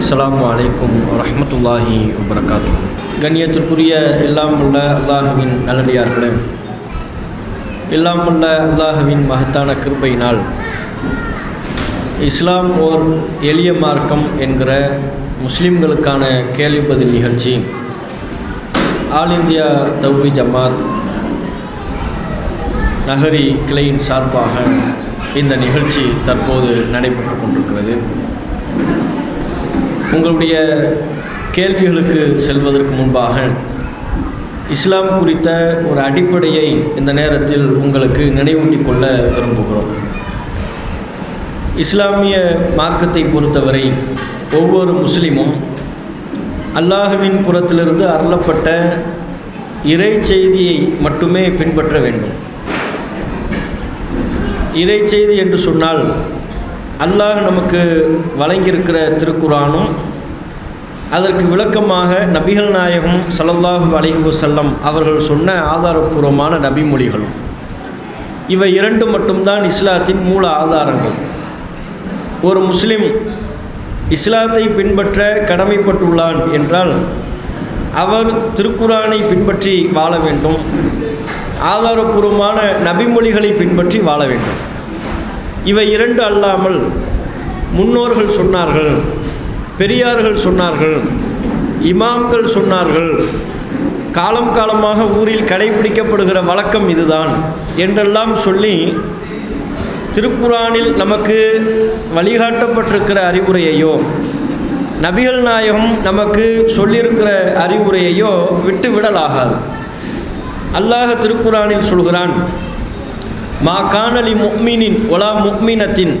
அஸ்லாம் வலைக்கும் வரமத்துல்லாஹி வபரகாத்து கண்ணியத்திற்குரிய எல்லாம் உள்ள அல்லாஹுவின் நல்லடியார்களே எல்லாம் உள்ள அல்லாஹுவின் மகத்தான கிருப்பையினால் இஸ்லாம் ஓர் எளிய மார்க்கம் என்கிற முஸ்லீம்களுக்கான கேள்வி பதில் நிகழ்ச்சி. ஆல் இந்தியா தௌஹி ஜமாத் நகரி கிளையின் சார்பாக இந்த நிகழ்ச்சி தற்போது நடைபெற்று கொண்டிருக்கிறது. உங்களுடைய கேள்விகளுக்கு செல்வதற்கு முன்பாக இஸ்லாம் குறித்த ஒரு அடிப்படையை இந்த நேரத்தில் உங்களுக்கு நினைவூட்டிக் கொள்ள விரும்புகிறோம். இஸ்லாமிய மார்க்கத்தை பொறுத்தவரை ஒவ்வொரு முஸ்லீமும் அல்லாஹுவின் புறத்திலிருந்து அருளப்பட்ட இறை செய்தியை மட்டுமே பின்பற்ற வேண்டும். இறை செய்தி என்று சொன்னால் அல்லாஹ் நமக்கு வழங்கியிருக்கிற திருக்குறானும் அதற்கு விளக்கமாக நபிகள் நாயகம் சல்லல்லாஹு அலிஹு செல்லம் அவர்கள் சொன்ன ஆதாரபூர்வமான நபிமொழிகளும். இவை இரண்டு மட்டும்தான் இஸ்லாத்தின் மூல ஆதாரங்கள். ஒரு முஸ்லிம் இஸ்லாத்தை பின்பற்ற கடமைப்பட்டுள்ளான் என்றால் அவர் திருக்குறானை பின்பற்றி வாழ வேண்டும். ஆதாரபூர்வமான நபிமொழிகளை பின்பற்றி வாழ வேண்டும். இவை இரண்டு அல்லாமல் முன்னோர்கள் சொன்னார்கள் பெரியார்கள் சொன்னார்கள் இமாம்கள் சொன்னார்கள். காலம் காலமாக ஊரில் கடைபிடிக்கப்படுகிற வழக்கம் இதுதான் என்றெல்லாம் சொல்லி திருக்குறானில் நமக்கு வழிகாட்டப்பட்டிருக்கிற அறிவுரையையோ நபிகள் நாயகம் நமக்கு சொல்லியிருக்கிற அறிவுரையையோ விட்டு விடலாகாது அல்லாஹ் திருக்குறானில் சொல்கிறான் மா காணலி முக்மினின் ஒலா முக்மினத்தின்.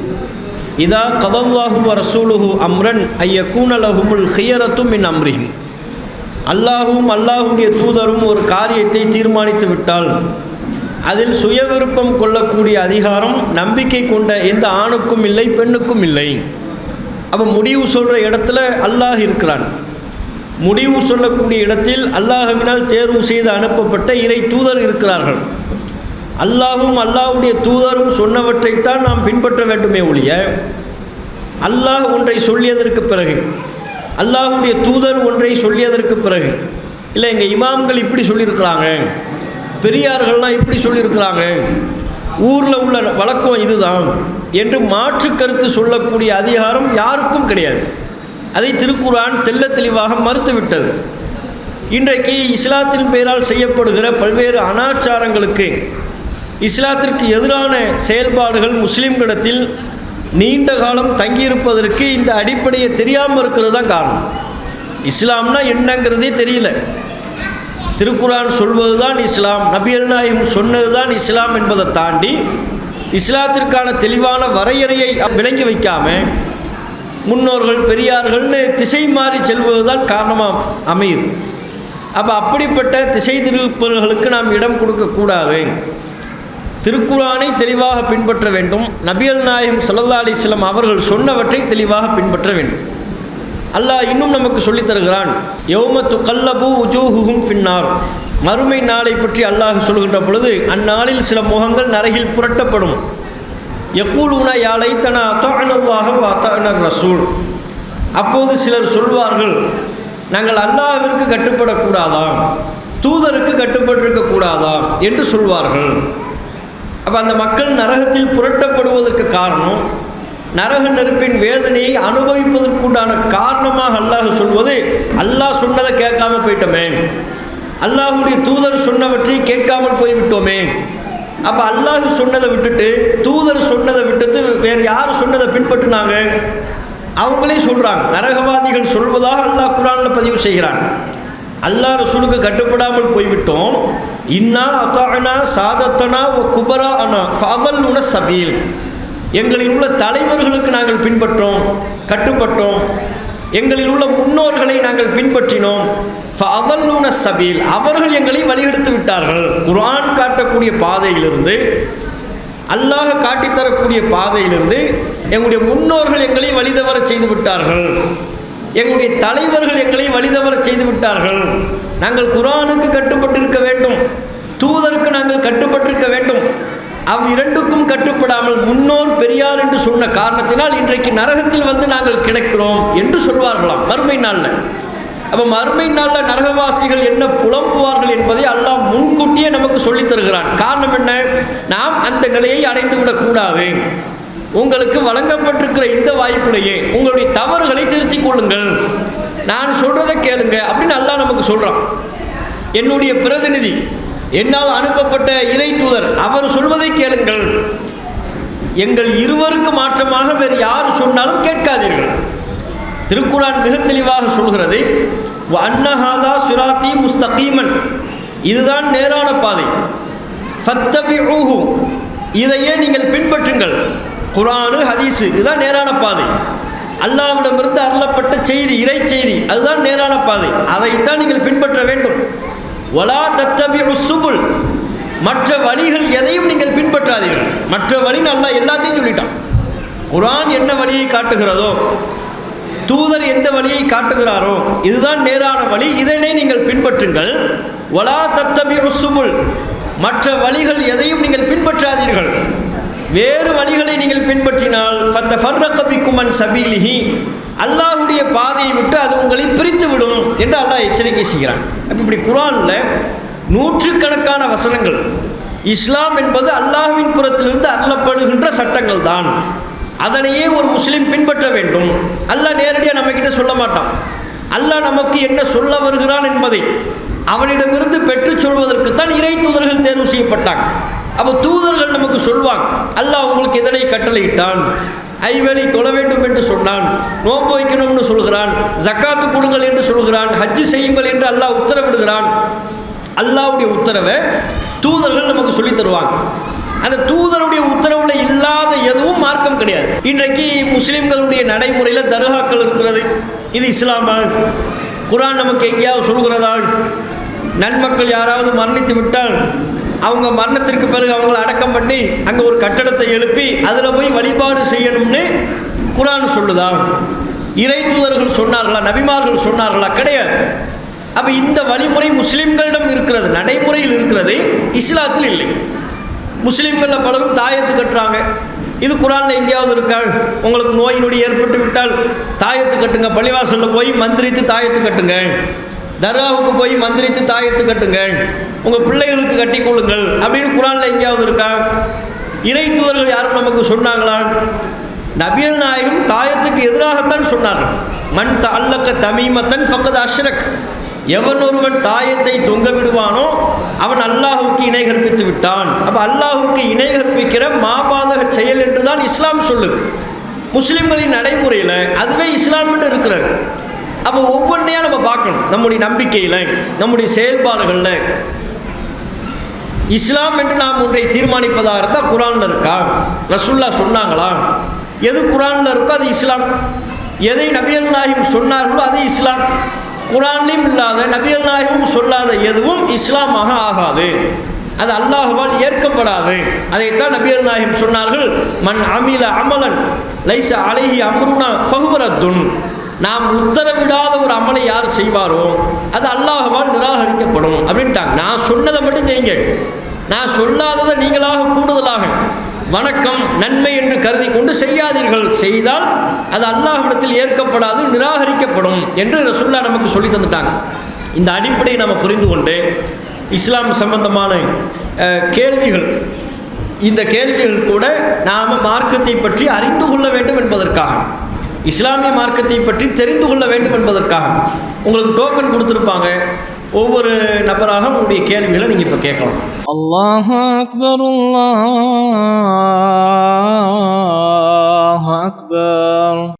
இதா கதல்லாஹு ரசூலுஹு அம்ரன் ஐய கூனலஹுமுல் ஹியரத்தும் இன் அம்ரிஹிம். அல்லாஹும் அல்லாஹுடைய தூதரும் ஒரு காரியத்தை தீர்மானித்து விட்டால் அதில் சுய விருப்பம் கொள்ளக்கூடிய அதிகாரம் நம்பிக்கை கொண்ட எந்த ஆணுக்கும் இல்லை பெண்ணுக்கும் இல்லை. அவன் முடிவு சொல்கிற இடத்துல அல்லாஹ் இருக்கிறான். முடிவு சொல்லக்கூடிய இடத்தில் அல்லாஹவினால் தேர்வு செய்து அனுப்பப்பட்ட இறை தூதர் இருக்கிறார்கள். அல்லாஹும் அல்லாஹுடைய தூதரும் சொன்னவற்றைத்தான் நாம் பின்பற்ற வேண்டுமே ஒழிய அல்லாஹ் ஒன்றை சொல்லியதற்கு பிறகு அல்லாஹுடைய தூதர் ஒன்றை சொல்லியதற்கு பிறகு இல்லை எங்கள் இமாம்கள் இப்படி சொல்லியிருக்கிறாங்க பெரியார்கள்லாம் இப்படி சொல்லியிருக்கிறாங்க ஊரில் உள்ள வழக்கம் இதுதான் என்று மாற்று கருத்து சொல்லக்கூடிய அதிகாரம் யாருக்கும் கிடையாது. அதை திருக்குரான் தெல்ல தெளிவாக மறுத்துவிட்டது. இன்றைக்கு இஸ்லாத்தின் பெயரால் செய்யப்படுகிற பல்வேறு அனாச்சாரங்களுக்கு இஸ்லாத்திற்கு எதிரான செயல்பாடுகள் முஸ்லீம்களிடத்தில் நீண்ட காலம் தங்கியிருப்பதற்கு இந்த அடிப்படையை தெரியாமல் இருக்கிறது தான் காரணம். இஸ்லாம்னா என்னங்கிறதே தெரியல. திருக்குரான் சொல்வது தான் இஸ்லாம் நபியல் நாயும் சொன்னது தான் இஸ்லாம் என்பதை தாண்டி இஸ்லாத்திற்கான தெளிவான வரையறையை விளங்கி வைக்காம முன்னோர்கள் பெரியார்கள்னு திசை மாறி செல்வது தான் காரணமாக அமையுது. அப்போ அப்படிப்பட்ட திசை திருப்பல்களுக்கு நாம் இடம் கொடுக்கக்கூடாது. திருக்குறானை தெளிவாக பின்பற்ற வேண்டும். நபியல் நாயகம் சல்லா அலிஸ்லாம் அவர்கள் சொன்னவற்றை தெளிவாக பின்பற்ற வேண்டும். அல்லாஹ் இன்னும் நமக்கு சொல்லித் தருகிறான் யௌமத்து கல்லபு உஜூஹுகும் பின்னார் மறுமை நாளை பற்றி அல்லாஹ் சொல்கின்ற பொழுது அந்நாளில் சில முகங்கள் நரகில் புரட்டப்படும். எக்கூலுனா யாழை தனா அத்தானவாக அத்தானர் ரசூல். அப்போது சிலர் சொல்வார்கள் நாங்கள் அல்லாஹிற்கு கட்டுப்படக்கூடாதா தூதருக்கு கட்டுப்பட்டிருக்கக்கூடாதா என்று சொல்வார்கள். அப்போ அந்த மக்கள் நரகத்தில் புரட்டப்படுவதற்கு காரணம் நரக நெருப்பின் வேதனையை அனுபவிப்பதற்குண்டான காரணமாக அல்லாஹ் சொல்வது அல்லாஹ் சொன்னதை கேட்காம போயிட்டோமே. அல்லாஹுடைய தூதர் சொன்னவற்றை கேட்காமல் போய்விட்டோமே. அப்போ அல்லாஹ் சொன்னதை விட்டுட்டு தூதர் சொன்னதை விட்டுட்டு வேறு யார் சொன்னதை பின்பற்றினாங்க? அவங்களே சொல்கிறாங்க நரகவாதிகள் சொல்வதாக அல்லாஹ் குரானில் பதிவு செய்கிறான். அல்லாஹ் ரசூலுக்கு கட்டுப்படாமல் போய்விட்டோம். இன்னா அத்தானா சாதத்தனா ஓ குபரா அனா ஃபதல் உன சபீல். எங்களில் உள்ள தலைவர்களுக்கு நாங்கள் பின்பற்றோம் கட்டுப்பட்டோம். எங்களில் உள்ள முன்னோர்களை நாங்கள் பின்பற்றினோம். ஃபதல்லுன சபீல். அவர்கள் எங்களை வழியெடுத்து விட்டார்கள். குரான் காட்டக்கூடிய பாதையிலிருந்து அல்லாஹ் காட்டித்தரக்கூடிய பாதையிலிருந்து எங்களுடைய முன்னோர்கள் எங்களை வழிதவர செய்து விட்டார்கள். எங்களுடைய தலைவர்கள் எங்களை வழிதவர செய்து விட்டார்கள் நாங்கள் குரானுக்கு கட்டுப்பட்டிருக்க வேண்டும். தூதருக்கு நாங்கள் கட்டுப்பட்டிருக்க வேண்டும். அவ் இரண்டுக்கும் கட்டுப்படாமல் முன்னோர் பெரியார் என்று சொன்ன காரணத்தினால் இன்றைக்கு நரகத்தில் வந்து நாங்கள் கிடைக்கிறோம் என்று சொல்வார்களாம். மறுமை நாளில். அப்போ மறுமை நாளில் நரகவாசிகள் என்ன புலம்புவார்கள் என்பதை அல்லாஹ் முன்கூட்டியே நமக்கு சொல்லித் தருகிறான். காரணம் என்ன? நாம் அந்த நிலையை அடைந்து விடக்கூடாது உங்களுக்கு வழங்கப்பட்டிருக்கிற இந்த வாய்ப்பிலேயே உங்களுடைய தவறுகளை திருத்திக் கொள்ளுங்கள். நான் சொல்றதை கேளுங்க அப்படின்னு அல்லா நமக்கு சொல்றான். என்னுடைய பிரதிநிதி என்னால் அனுப்பப்பட்ட இறை தூதர் அவர் சொல்வதை கேளுங்கள். எங்கள் இருவருக்கு மாற்றமாக வேறு யார் சொன்னாலும் கேட்காதீர்கள். திருக்குறான் மிக தெளிவாக சொல்கிறது அன்னஹாதா சுராத்தி முஸ்தகீமன். இதுதான் நேரான பாதை. ஃபத்தபிஊஹு. இதையே நீங்கள் பின்பற்றுங்கள். குரானு ஹதீஸு இதுதான் நேரான பாதை. அல்லாவிடமிருந்து அருளப்பட்ட செய்தி இறை செய்தி அதுதான் நேரான பாதை. அதைத்தான் நீங்கள் பின்பற்ற வேண்டும். ஒலா தத்தபி சுபுல். மற்ற வழிகள் எதையும் நீங்கள் பின்பற்றாதீர்கள். மற்ற வழி அல்லாஹ் எல்லாத்தையும் சொல்லிட்டான். குரான் என்ன வழியை காட்டுகிறதோ தூதர் எந்த வழியை காட்டுகிறாரோ இதுதான் நேரான வழி. இதனை நீங்கள் பின்பற்றுங்கள். ஒலா தத்தபி சுபுல். மற்ற வழிகள் எதையும் நீங்கள் பின்பற்றாதீர்கள். வேறு வழிகளை நீங்கள் பின்பற்றினால் ஃபத்த ஃபர்ரக்கபிக்குமன் சபீலிஹி அல்லாஹுடைய பாதையை விட்டு அது உங்களை பிரித்து விடும் என்று அல்லாஹ் எச்சரிக்கை செய்கிறான். அப்போ இப்படி குரானில் நூற்றுக்கணக்கான வசனங்கள். இஸ்லாம் என்பது அல்லாஹ்வின் புறத்திலிருந்து அருளப்படுகின்ற சட்டங்கள் தான். அதனையே ஒரு முஸ்லீம் பின்பற்ற வேண்டும். அல்லாஹ் நேரடியாக நம்மக்கிட்ட சொல்ல மாட்டான். அல்லாஹ் நமக்கு என்ன சொல்ல வருகிறான் என்பதை அவனிடமிருந்து பெற்றுச் சொல்வதற்கு தான் இறை தூதர்கள் தேர்வு செய்யப்பட்டாங்க. அப்போ தூதர்கள் நமக்கு சொல்வாங்க அல்லாஹ் உங்களுக்கு எதனை கட்டளையிட்டான்? ஐவேளை தொழ வேண்டும் என்று சொன்னான் நோன்பு வைக்கணும்னு சொல்கிறான் ஜக்காத்து கொடுங்கள் என்று சொல்கிறான் ஹஜ்ஜு செய்யுங்கள் என்று அல்லாஹ் உத்தரவிடுகிறான். அல்லாஹ்வுடைய உத்தரவை தூதர்கள் நமக்கு சொல்லித் தருவாங்க. அந்த தூதருடைய உத்தரவுல இல்லாத எதுவும் மார்க்கம் கிடையாது. இன்றைக்கு முஸ்லிம்களுடைய நடைமுறையில் தர்காக்கள் இருக்கிறது. இது இஸ்லாமா? குரான் நமக்கு எங்கேயாவது சொல்கிறதா? நன்மக்கள் யாராவது மரணித்து விட்டால் அவங்க மரணத்திற்கு பிறகு அவங்கள அடக்கம் பண்ணி அங்கே ஒரு கட்டடத்தை எழுப்பி அதில் போய் வழிபாடு செய்யணும்னு குரான் சொல்லுதான் இறை தூதர்கள் சொன்னார்களா? நபிமார்கள் சொன்னார்களா? கிடையாது. அப்போ இந்த வழிமுறை முஸ்லிம்களிடம் இருக்கிறது நடைமுறையில் இருக்கிறது இஸ்லாத்தில் இல்லை. முஸ்லீம்களில் பலரும் தாயத்து கட்டுறாங்க. இது குரானில் எங்கேயாவது இருக்கா? உங்களுக்கு நோய் நொடி ஏற்பட்டு விட்டால் தாயத்து கட்டுங்க பள்ளிவாசலில் போய் மந்திரித்து தாயத்து கட்டுங்க. தர்காவுக்கு போய் மந்திரித்து தாயத்து கட்டுங்கள். உங்கள் பிள்ளைகளுக்கு கட்டி கொள்ளுங்கள். அப்படின்னு குரானில் எங்கேயாவது இருக்கா? இறை தூதர்கள் யாரும் நமக்கு சொன்னாங்களா? நபியல் நாயகம் தாயத்துக்கு எதிராகத்தான் சொன்னார்கள். மண் அல்லக்க தமிமத்தன் ஃபக்கத் அஷ்ரக். எவன் ஒருவன் தாயத்தை தொங்க விடுவானோ அவன் அல்லாஹுக்கு இணை கற்பித்து விட்டான். அப்போ அல்லாஹுக்கு இணை கற்பிக்கிற மாபாதக செயல் என்று தான் இஸ்லாம் சொல்லுது. முஸ்லிம்களின் நடைமுறையில் அதுவே இஸ்லாம் என்று இருக்கிறது. அப்போ ஒவ்வொன்றையாக நம்ம பார்க்கணும். நம்முடைய நம்பிக்கையில் நம்முடைய செயல்பாடுகளில். இஸ்லாம் என்று நாம் ஒன்றை தீர்மானிப்பதாக இருந்தால் குரானில் இருக்கா? ரசுல்லா சொன்னாங்களா? எது குரானில் இருக்கோ அது இஸ்லாம். எதை நபியல் நாயகம் சொன்னார்களோ அது இஸ்லாம். குரான்லையும் இல்லாத நபியல் நாயகமும் சொல்லாத எதுவும் இஸ்லாமாக ஆகாது. அது அல்லாஹுவால் ஏற்கப்படாது. அதைத்தான் நபியல் நாயகம் சொன்னார்கள். மண் அமில அமலன் லைச அலைஹி அம்ருனா ஃபஹுவரத்துன். நாம் உத்தரவிடாத ஒரு அமலை யார் செய்வாரோ அது அல்லாஹுவால் நிராகரிக்கப்படும் அப்படின்ட்டாங்க. நான் சொன்னதை மட்டும் செய்யுங்கள். நான் சொல்லாததை நீங்களாக கூடுதலாக. வணக்கம் நன்மை என்று கருதி கொண்டு செய்யாதீர்கள். செய்தால் அது அல்லாஹிடத்தில் ஏற்கப்படாது நிராகரிக்கப்படும் என்று ரசுல்லா நமக்கு சொல்லி தந்துட்டாங்க. இந்த அடிப்படையை நம்ம புரிந்து கொண்டு இஸ்லாம் சம்பந்தமான கேள்விகள் இந்த கேள்விகள் கூட நாம் மார்க்கத்தை பற்றி அறிந்து கொள்ள வேண்டும் என்பதற்காக. இஸ்லாமிய மார்க்கத்தை பற்றி தெரிந்து கொள்ள வேண்டும் என்பதற்காக உங்களுக்கு டோக்கன் கொடுத்துருப்பாங்க. ஒவ்வொரு நபராக உங்களுடைய கேள்விகளை நீங்கள் இப்போ கேட்கலாம். அல்லாஹ் அக்பர் அக்பர்.